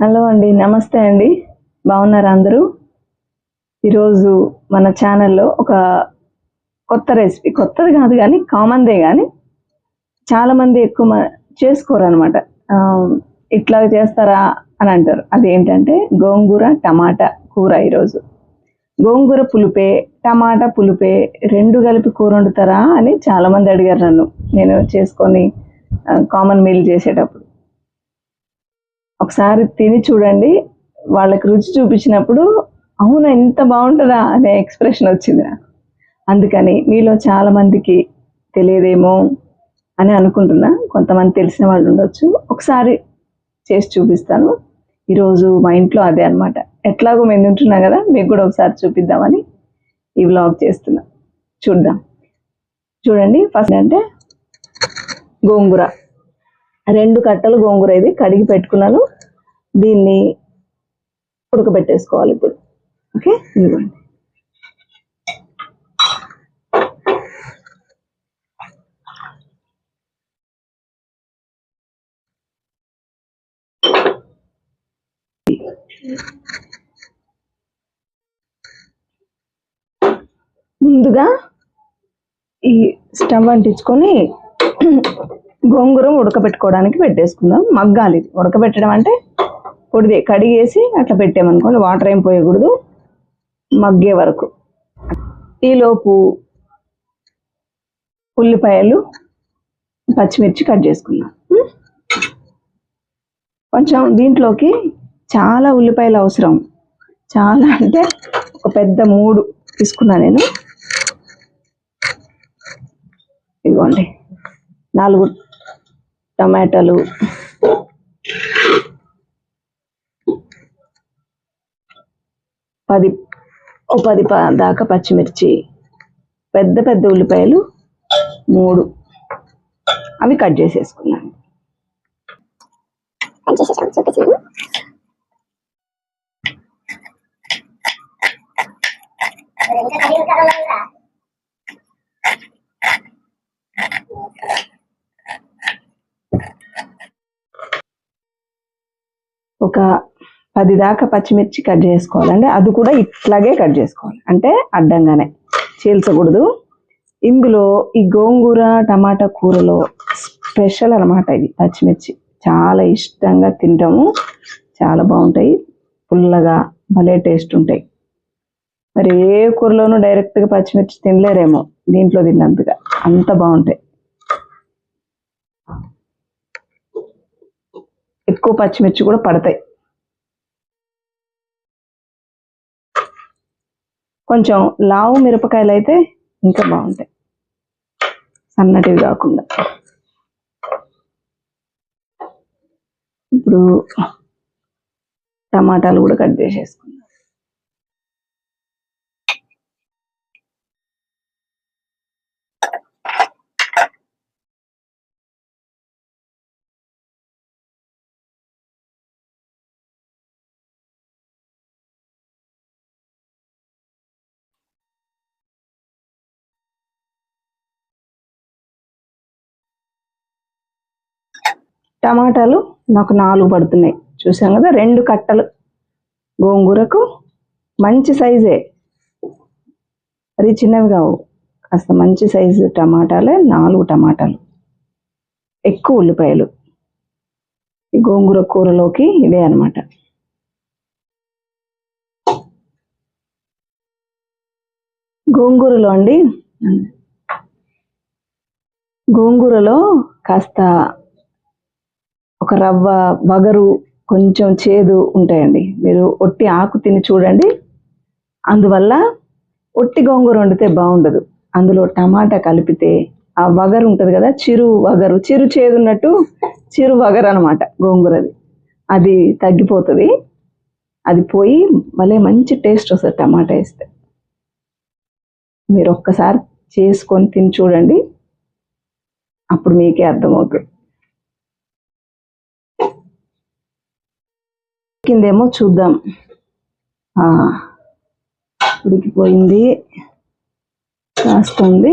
Hello అండి నమస్తే అండి. బాగున్నారా అందరూ? ఈరోజు మన ఛానల్లో ఒక కొత్త రెసిపీ కొత్తది కాదు కానీ కామన్దే కానీ చాలామంది ఎక్కువ మ- చేసుకోరు అనమాట ఇట్లా చేస్తారా అని అంటారు. అదేంటంటే గోంగూర టమాటా కూర ఈరోజు. గోంగూర పులుపే టమాటా పులుపే రెండు కలిపి కూర వండుతారా అని చాలామంది అడిగారు నన్ను. నేను చేసుకొని కామన్ మీల్ చేసేటప్పుడు. ఒకసారి తిని చూడండి. వాళ్ళకి రుచి చూపించినప్పుడు అవునా ఇంత బాగుంటుందా? అనే ఎక్స్ప్రెషన్ వచ్చింది నాకు. అందుకని మీలో చాలామందికి తెలియదేమో అని అనుకుంటున్నా. కొంతమంది తెలిసిన వాళ్ళు ఉండొచ్చు. ఒకసారి చేసి చూపిస్తాను. ఈరోజు మా ఇంట్లో అదే అన్నమాట. ఎట్లాగో మేము తింటున్నాం కదా మీకు కూడా ఒకసారి చూపిద్దామని ఈ వ్లాగ్ చేస్తున్నా. చూద్దాం. చూడండి ఫస్ట్ అంటే గోంగూర. రెండు కట్టలు గోంగూర ఇది. కడిగి పెట్టుకున్నాను. దీన్ని ఉడకబెట్టేసుకోవాలి ఇప్పుడు. ఓకే? ఇదిగోండి. ముందుగా ఈ స్టవ్ అంటించుకొని గోంగూర ఉడకబెట్టుకోవడానికి పెట్టేసుకుందాం. మగ్గాలి ఇది. ఉడకబెట్టడం అంటే పొడిదే కడిగేసి అట్లా పెట్టామనుకోండి వాటర్ ఏం పోయకూడదు మగ్గే వరకు. ఈలోపు ఉల్లిపాయలు పచ్చిమిర్చి కట్ చేసుకున్నాం. కొంచెం దీంట్లోకి చాలా ఉల్లిపాయలు అవసరం. చాలా అంటే ఒక పెద్ద మూడు తీసుకున్నా నేను. ఇదిగోండి. నాలుగు టమాటాలు పది ఓ పది దాకా పచ్చిమిర్చి పెద్ద పెద్ద ఉల్లిపాయలు మూడు. అవి కట్ చేసేసుకున్నాను. ఒక పది దాకా పచ్చిమిర్చి కట్ చేసుకోవాలండి. అది కూడా ఇట్లాగే కట్ చేసుకోవాలి. అంటే అడ్డంగానే చీల్చకూడదు. ఇందులో ఈ గోంగూర టమాటా కూరలో స్పెషల్ అన్నమాట ఇది పచ్చిమిర్చి. చాలా ఇష్టంగా తింటాము. చాలా బాగుంటాయి. పుల్లగా భలే టేస్ట్ ఉంటాయి. మరి ఏ కూరలోనూ డైరెక్ట్గా పచ్చిమిర్చి తినలేరేమో దీంట్లో తిన్నంతగా. అంత బాగుంటాయి. ఎక్కువ పచ్చిమిర్చి కూడా పడతాయి. కొంచెం లావు మిరపకాయలు అయితే ఇంకా బాగుంటాయి. సన్నటివి కాకుండా. ఇప్పుడు టమాటాలు కూడా కట్ చేసేసుకుంటాం టమాటాలు నాకు నాలుగు పడుతున్నాయి. చూసాం కదా రెండు కట్టలు. గోంగూరకు మంచి సైజే. అది చిన్నవి కావు. కాస్త మంచి సైజు టమాటాలే నాలుగు టమాటాలు. ఎక్కువ ఉల్లిపాయలు. ఈ గోంగూర కూరలోకి ఇదే అన్నమాట. గోంగూరలో అండి గోంగూరలో కాస్త ఒక రవ్వ వగరు కొంచెం చేదు ఉంటాయండి. మీరు ఒట్టి ఆకు తిని చూడండి. అందువల్ల ఒట్టి గోంగూర వండితే బాగుండదు. అందులో టమాటా కలిపితే ఆ వగరు ఉంటుంది కదా చిరు వగరు. చిరు చేదున్నట్టు చిరు వగరు అనమాట గోంగూరది. అది తగ్గిపోతుంది. అది పోయి భలే మంచి టేస్ట్ వస్తుంది టమాటా వేస్తే. మీరు ఒక్కసారి చేసుకొని తిని చూడండి. అప్పుడు మీకే అర్థమవుతుంది. ఉడికిందేమో చూద్దాం. ఆ, ఉడికిపోయింది. కాస్తుంది.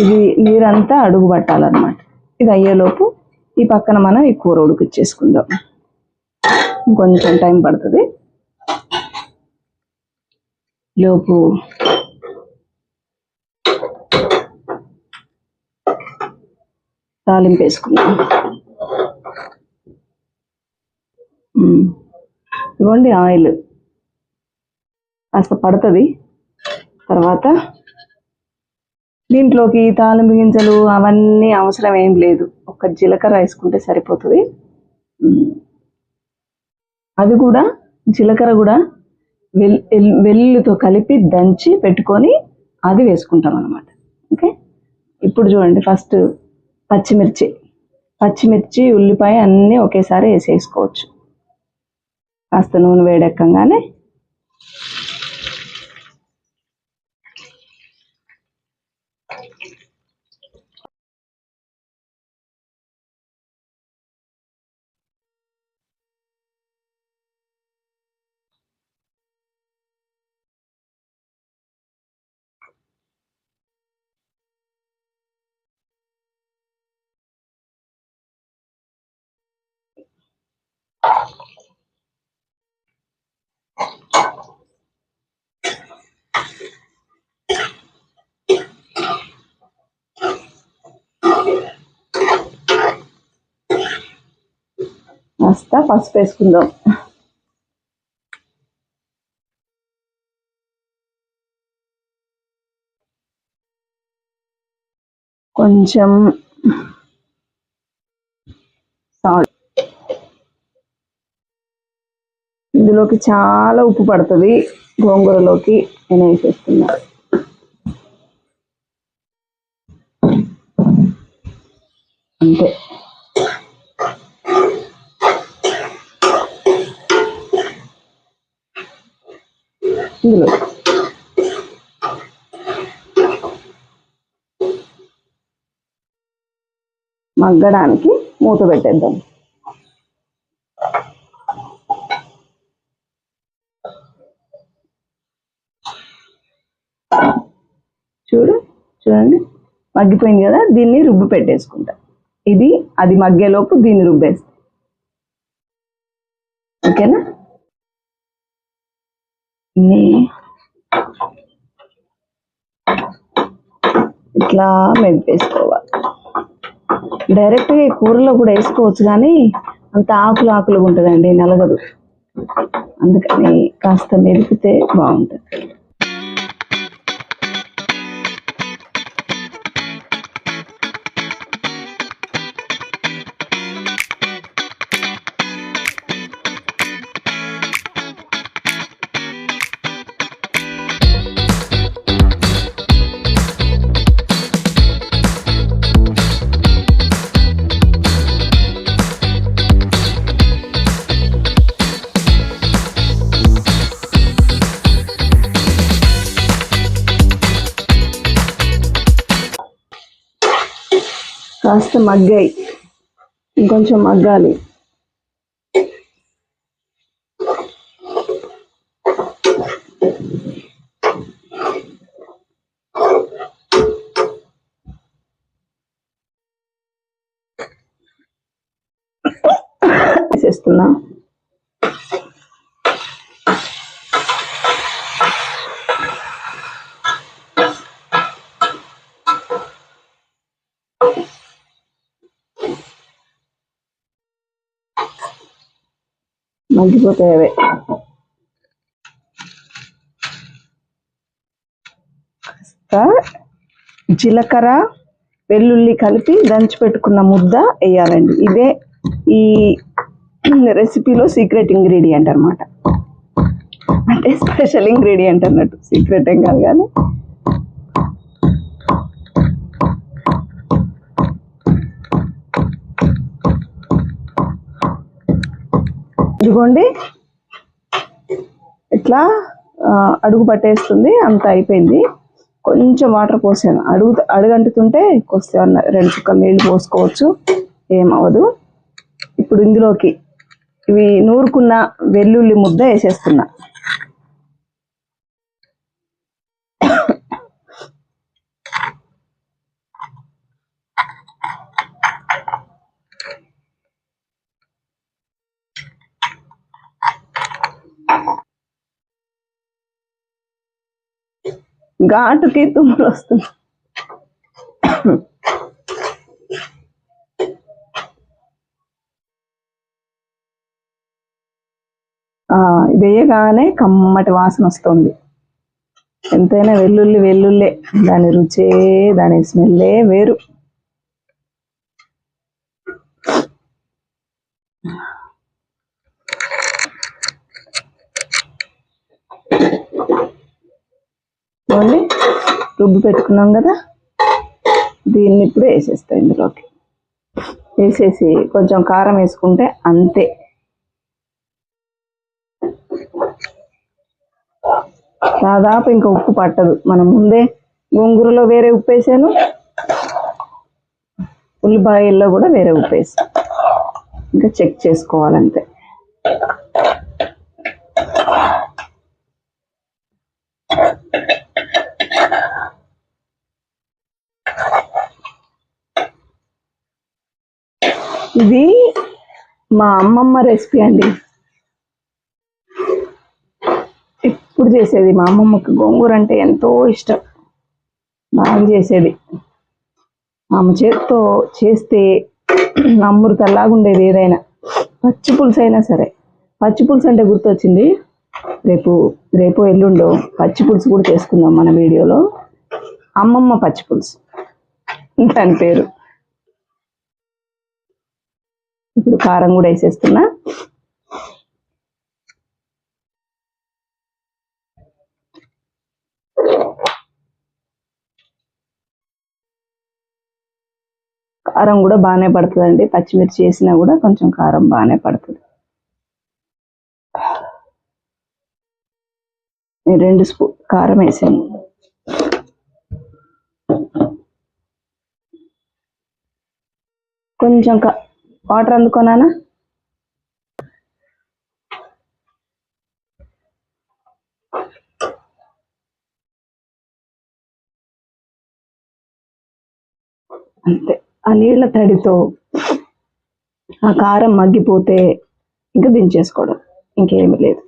ఇది నీరంతా అడుగు పట్టాలన్నమాట. ఇది అయ్యేలోపు ఈ పక్కన మనం ఈ కూర ఉడికిచ్చేసుకుందాం. ఇంకొంచెం టైం పడుతుంది. లోపు తాలింపు వేసుకుందాం మ్మ్. ఇవ్వండి ఆయిల్. కాస్త పడుతుంది. తర్వాత దీంట్లోకి తాలింపు గింజలు అవన్నీ అవసరం ఏం లేదు. ఒక జీలకర్ర వేసుకుంటే సరిపోతుంది. అది కూడా జీలకర్ర కూడా వెల్ వెల్లుతో కలిపి దంచి పెట్టుకొని అది వేసుకుంటాం అనమాట ఓకే? ఇప్పుడు చూడండి ఫస్ట్ పచ్చిమిర్చి. పచ్చిమిర్చి ఉల్లిపాయ అన్నీ ఒకేసారి వేసేసుకోవచ్చు. కాస్త నూనె వేడెక్కగానే మస్తా పసుపు వేసుకుందాం. కొంచెం సాల్ట్. ఇందులోకి చాలా ఉప్పు పడుతుంది. గోంగూరలోకి నేను వేసేస్తున్నా. అంతే. ఇందులో మగ్గడానికి మూత పెట్టేద్దాం. చూడు చూడండి. మగ్గిపోయింది కదా దీన్ని రుబ్బు పెట్టేసుకుంటా. ఇది అది మగ్గేలోపు దీన్ని రుబ్బేస్తా. ఓకేనా? నీ ఇట్లా మెదిపేసుకోవాలి డైరెక్ట్గా ఈ కూరలో కూడా వేసుకోవచ్చు కానీ అంత ఆకులు ఆకులుగా ఉంటుందండి నలగదు. అందుకని కాస్త మెరిపితే బాగుంటుంది. మగ్గాయి. ఇంకొంచెం మగ్గాలి. మగ్గిపోతాయి అవే. కాస్త జీలకర్ర వెల్లుల్లి కలిపి దంచి పెట్టుకున్న ముద్ద వేయాలండి. ఇదే ఈ రెసిపీలో సీక్రెట్ ఇంగ్రీడియంట్ అన్నమాట. అంటే స్పెషల్ ఇంగ్రీడియంట్ అన్నట్టు. సీక్రెట్ ఏం కాదు కానీ. ఇదిగోండి. ఇట్లా అడుగు పట్టేస్తుంది అంత అయిపోయింది. కొంచెం వాటర్ పోసాను. అడుగు అడుగంటుతుంటే కొస్తే అన్న రెండు చుక్కలు నీళ్ళు పోసుకోవచ్చు. ఏమవ్వదు. ఇప్పుడు ఇందులోకి ఇవి నూరుకున్న వెల్లుల్లి ముద్ద వేసేస్తున్నా. ఘాటుకి తుమ్ములు వస్తుంది ఆ, వేయగానే కమ్మటి వాసన వస్తుంది. ఎంతైనా వెల్లుల్లి వెల్లుల్లే. దాని రుచే దాని స్మెల్లే వేరు. ఓన్లీ రుబ్బు పెట్టుకున్నాం కదా? దీన్ని ఇప్పుడు వేసేస్తా ఇందులోకి. వేసేసి కొంచెం కారం వేసుకుంటే అంతే. దాదాపు ఇంకా ఉప్పు పట్టదు. మనం ముందే గోంగూరలో వేరే ఉప్పు వేసాను. ఉల్లిపాయల్లో కూడా వేరే ఉప్పు వేసాను. ఇంకా చెక్ చేసుకోవాలంతే. ఇది మా అమ్మమ్మ రెసిపీ అండి. ఎప్పుడు చేసేది మా అమ్మమ్మకి గోంగూర అంటే ఎంతో ఇష్టం. బాగా చేసేది. ఆమె చేతితో చేస్తే అమృతలాగా ఉండేది ఏదైనా. పచ్చి పులుసు అయినా సరే. పచ్చి పులుసు అంటే గుర్తొచ్చింది. రేపు రేపు ఎల్లుండో పచ్చి పులుసు కూడా చేసుకుందాం మన వీడియోలో. అమ్మమ్మ పచ్చి పులుసు. దాని పేరు. ఇప్పుడు కారం కూడా వేసేస్తున్నా. కారం కూడా బాగానే పడుతుందండి. పచ్చిమిర్చి వేసినా కూడా కొంచెం కారం బాగానే పడుతుంది. రెండు స్పూన్ కారం వేసాను. కొంచెం కా- వాటర్ అందుకోనా అంతే. ఆ నీళ్ళ తడితో ఆ కారం మగ్గిపోతే ఇంకా దించేసుకోవడం. ఇంకేమీ లేదు.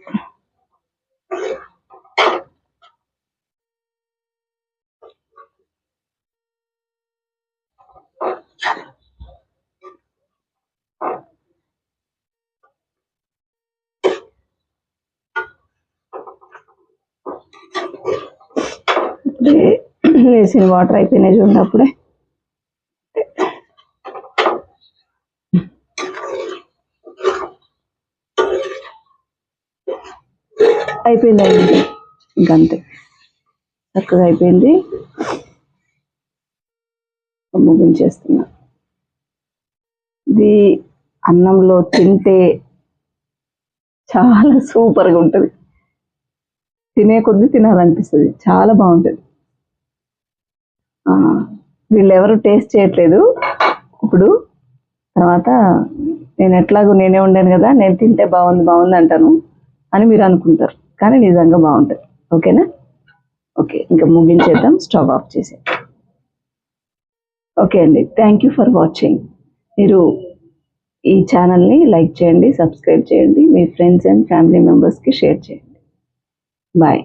వేసిన వాటర్ అయిపోయినాయి చూడండి అప్పుడే. అయిపోయిందండి ఇంకంతే. చక్కగా అయిపోయింది. ముగించేస్తున్నా. ఇది అన్నంలో తింటే చాలా సూపర్గా ఉంటుంది. తినే కొద్దీ తినాలనిపిస్తుంది. చాలా బాగుంటుంది. వీళ్ళు ఎవరు టేస్ట్ చేయట్లేదు. ఇప్పుడు తర్వాత నేను ఎట్లాగో నేనే ఉండాను కదా నేను తింటే బాగుంది బాగుంది అంటాను అని మీరు అనుకుంటారు. కానీ నిజంగా బాగుంటుంది. ఓకేనా? ఓకే ఇంకా ముగించేద్దాం. స్టవ్ ఆఫ్ చేసే ఓకే అండి థ్యాంక్ యూ ఫర్ వాచింగ్. మీరు ఈ ఛానల్ని లైక్ చేయండి సబ్స్క్రైబ్ చేయండి మీ ఫ్రెండ్స్ అండ్ ఫ్యామిలీ మెంబర్స్కి షేర్ చేయండి. బాయ్.